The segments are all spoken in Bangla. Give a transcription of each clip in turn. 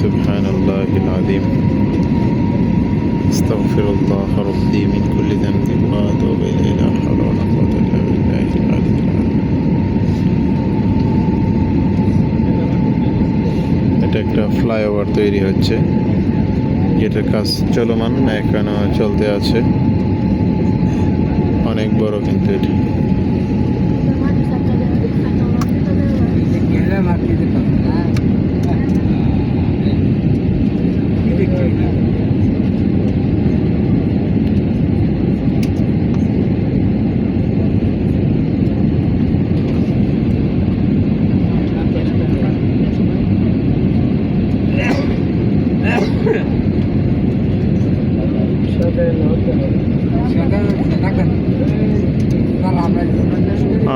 سبحان الله العظيم استغفر الله ربي من كل ذنب واتوب اليه لا حول ولا قوه الا بالله العلي العظيم এটা একটা ফ্লাইওভার তৈরি হচ্ছে যেটার কাজ চলমান এখনো চলতে আছে অনেক বড় কিন্তু এটি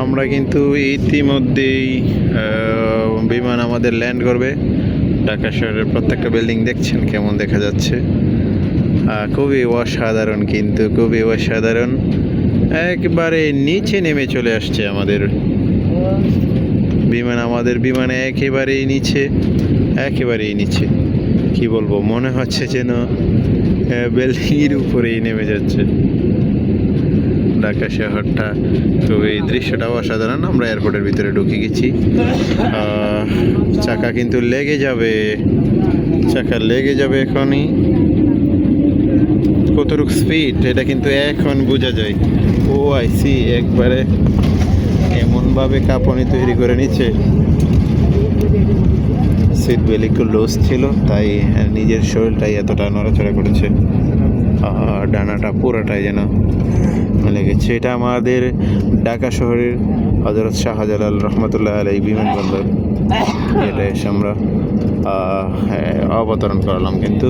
আমরা কিন্তু ইতিমধ্যেই বিমান আমাদের ল্যান্ড করবে। ঢাকা শহরের প্রত্যেকটা বিল্ডিং দেখছেন কেমন দেখা যাচ্ছে। খুবই অসাধারণ কিন্তু, খুবই অসাধারণ। একবারে নিচে নেমে চলে আসছে আমাদের বিমান, আমাদের বিমানে একেবারেই নিচে একেবারেই নিচে। কি বলব, মনে হচ্ছে যেন বিল্ডিংয়ের উপরেই নেমে যাচ্ছে। ঢাকা শহরটা। খুবই দৃশ্যটাও অসাধারণ। আমরা এয়ারপোর্টের ভিতরে ঢুকে গেছি। চাকা কিন্তু লেগে যাবে। চাকা লেগে যাবে এখনই। কতটুকু স্পিড এটা কিন্তু এখন বোঝা যায়। ও আইসি একবারে এমনভাবে কাঁপনি তৈরি করে নিচ্ছে। সিট বেল একটু লুজ ছিল, তাই নিজের শরীরটাই এতটা নড়াচড়া করেছে। আর ডানাটা পুরোটাই যেন মিলে গেছে এটা আমাদের ঢাকা শহরের হজরত শাহজালাল রহমতুল্লাহ আলাই বিমানবন্দর। এটা এসে আমরা অবতরণ করালাম কিন্তু।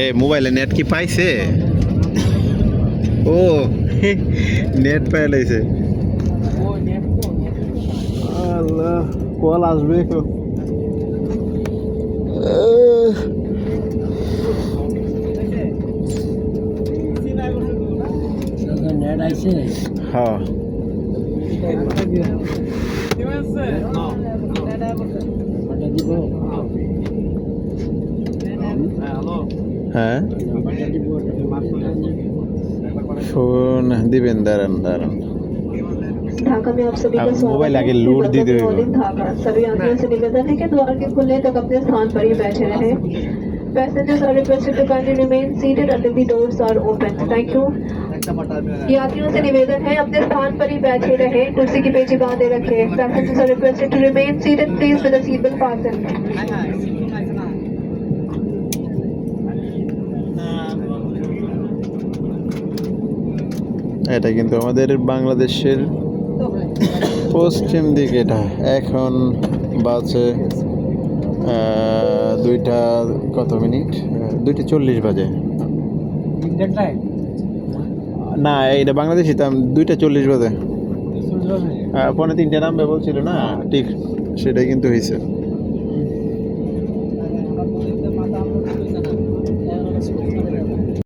এ, মোবাইলে নেট কি পাইছে? ও নেট পাই লাইছে আল্লাহ কল আসবে। তো হ্যাঁ। হ্যাঁ। फ़ोन दीपेंद्र अंदर। हाँ, ढाका में आप सभी मोबाइल आगे लूट दी दे सभी आँखों से निवेदन है कि द्वार के खुलने तक अपने स्थान पर ही बैठे रहे। Passengers are requested to kindly यात्रियों से निवेदन है अपने स्थान पर ही बैठे रहे। कुर्सी की पेची बांधे रखे। Passengers are requested to remain seated please with seat belt fasten এটা কিন্তু আমাদের বাংলাদেশের পশ্চিম দিকে এটা। এখন বাজে দুইটা কত মিনিট? দুইটা চল্লিশ বাজে। না এটা বাংলাদেশি দাম দুইটা চল্লিশ বাজে। আহ, পৌনে তিনটে নামবে বলছিল না ঠিক সেটাই কিন্তু হয়েছে